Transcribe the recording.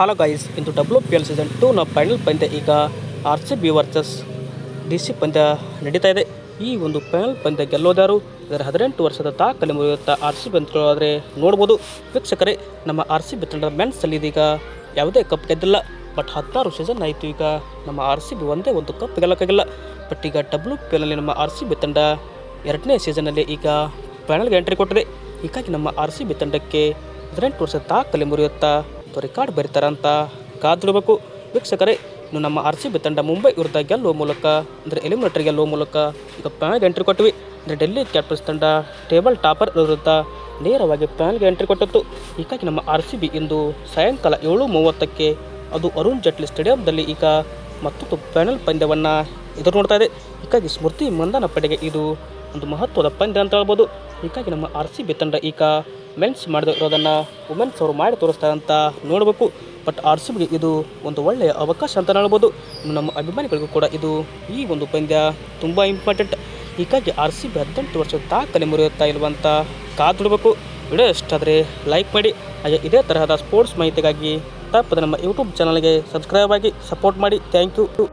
Hello guys ಇಂದು W P L season ಟೂನ final ಪಂದ್ಯ ಈಗ R C B versus D C ಪಂದ್ಯ ನಡೀತಾ ಇದೆ. ಈ ಒಂದು ಫೈನಲ್ ಪಂದ್ಯ ಗೆಲ್ಲೋದಾರು ಇದರ ಹದಿನೆಂಟು ವರ್ಷದ ದಾಖಲೆ ಮುರಿಯುತ್ತಾ ಆರ್ ಸಿ ಬಿ ಅಂತೇಳೋದ್ರೆ ನೋಡ್ಬೋದು. ವೀಕ್ಷಕರೇ, ನಮ್ಮ ಆರ್ ಸಿ ಬಿ ತಂಡದ ಮೆನ್ಸಲ್ಲಿ ಇದೀಗ ಯಾವುದೇ ಕಪ್ ಗೆದ್ದಿಲ್ಲ. ಬಟ್ ಹದಿನಾರು ಸೀಸನ್ ಆಯಿತು ಈಗ. ನಮ್ಮ ಆರ್ ಸಿ ಬಿ ಒಂದೇ ಒಂದು ಕಪ್ ಗೆಲ್ಲಕ್ಕಾಗಿಲ್ಲ. ಬಟ್ ಈಗ ಡಬ್ಲ್ಯೂ ಪಿ ಎಲ್ನಲ್ಲಿ ನಮ್ಮ ಆರ್ ಸಿ ಬಿ ತಂಡ ಎರಡನೇ ಸೀಸನಲ್ಲಿ ಈಗ ಫೈನಲ್ಗೆ ಎಂಟ್ರಿ ಕೊಟ್ಟಿದೆ. ಹೀಗಾಗಿ ನಮ್ಮ ಆರ್ ಸಿ ಬಿ ತಂಡಕ್ಕೆ ಹದಿನೆಂಟು ವರ್ಷ ದಾಖಲೆ ಮುರಿಯುತ್ತಾ ಅಥವಾ ರೆಕಾರ್ಡ್ ಬರೀತಾರಂತ ಕಾದಿಡಬೇಕು ವೀಕ್ಷಕರೇ, ಇನ್ನು ನಮ್ಮ ಆರ್ ಸಿ ಬಿ ತಂಡ ಮುಂಬೈ ವಿರುದ್ಧ ಗೆಲ್ಲುವ ಮೂಲಕ, ಅಂದರೆ ಎಲಿಮಿನೇಟರ್ ಗೆಲ್ಲುವ ಮೂಲಕ ಈಗ ಪ್ಯಾನ್ಗೆ ಎಂಟ್ರಿ ಕೊಟ್ಟಿವಿ. ಅಂದರೆ ಡೆಲ್ಲಿ ಕ್ಯಾಪಿಟಲ್ಸ್ ತಂಡ ಟೇಬಲ್ ಟಾಪರ್ ವಿರುದ್ಧ ನೇರವಾಗಿ ಪ್ಯಾನ್ಗೆ ಎಂಟ್ರಿ ಕೊಟ್ಟಿತ್ತು. ಹೀಗಾಗಿ ನಮ್ಮ ಆರ್ ಸಿ ಬಿ ಇಂದು ಸಾಯಂಕಾಲ ಏಳು ಮೂವತ್ತಕ್ಕೆ ಅದು ಅರುಣ್ ಜೇಟ್ಲಿ ಸ್ಟೇಡಿಯಂದಲ್ಲಿ ಈಗ ಮತ್ತೊಂದು ಫೈನಲ್ ಪಂದ್ಯವನ್ನು ಎದುರು ನೋಡ್ತಾ ಇದೆ. ಹೀಗಾಗಿ ಸ್ಮೃತಿ ಮಂದನ ಪಡೆಗೆ ಇದು ಒಂದು ಮಹತ್ವದ ಪಂದ್ಯ ಅಂತ ಹೇಳ್ಬೋದು. ಹೀಗಾಗಿ ನಮ್ಮ ಆರ್ ಸಿ ಬಿ ತಂಡ ಈಗ ಮೆನ್ಸ್ ಮಾಡದೇ ಇರೋದನ್ನು ವುಮೆನ್ಸ್ ಅವರು ಮಾಡಿ ತೋರಿಸ್ತಾರೆ ಅಂತ ನೋಡಬೇಕು. ಬಟ್ ಆರ್ ಸಿ ಬಿಗೆ ಇದು ಒಂದು ಒಳ್ಳೆಯ ಅವಕಾಶ ಅಂತ ಹೇಳ್ಬೋದು ನಮ್ಮ ಅಭಿಮಾನಿಗಳಿಗೂ ಕೂಡ ಇದು ಈ ಒಂದು ಪಂದ್ಯ ತುಂಬ ಇಂಪಾರ್ಟೆಂಟ್ ಹೀಗಾಗಿ ಆರ್ ಸಿ ಬಿ ಹದಿನೆಂಟು ವರ್ಷದ ದಾಖಲೆ ಮುರಿಯುತ್ತಾ ಇಲ್ವಂತ ಕಾದುಡಬೇಕು ವಿಡಿಯೋ ಇಷ್ಟ ಆದರೆ ಲೈಕ್ ಮಾಡಿ. ಹಾಗೆ ಇದೇ ತರಹದ ಸ್ಪೋರ್ಟ್ಸ್ ಮಾಹಿತಿಗಾಗಿ ತಪ್ಪದೆ ನಮ್ಮ ಯೂಟ್ಯೂಬ್ ಚಾನಲ್ಗೆ ಸಬ್ಸ್ಕ್ರೈಬ್ ಆಗಿ ಸಪೋರ್ಟ್ ಮಾಡಿ. Thank you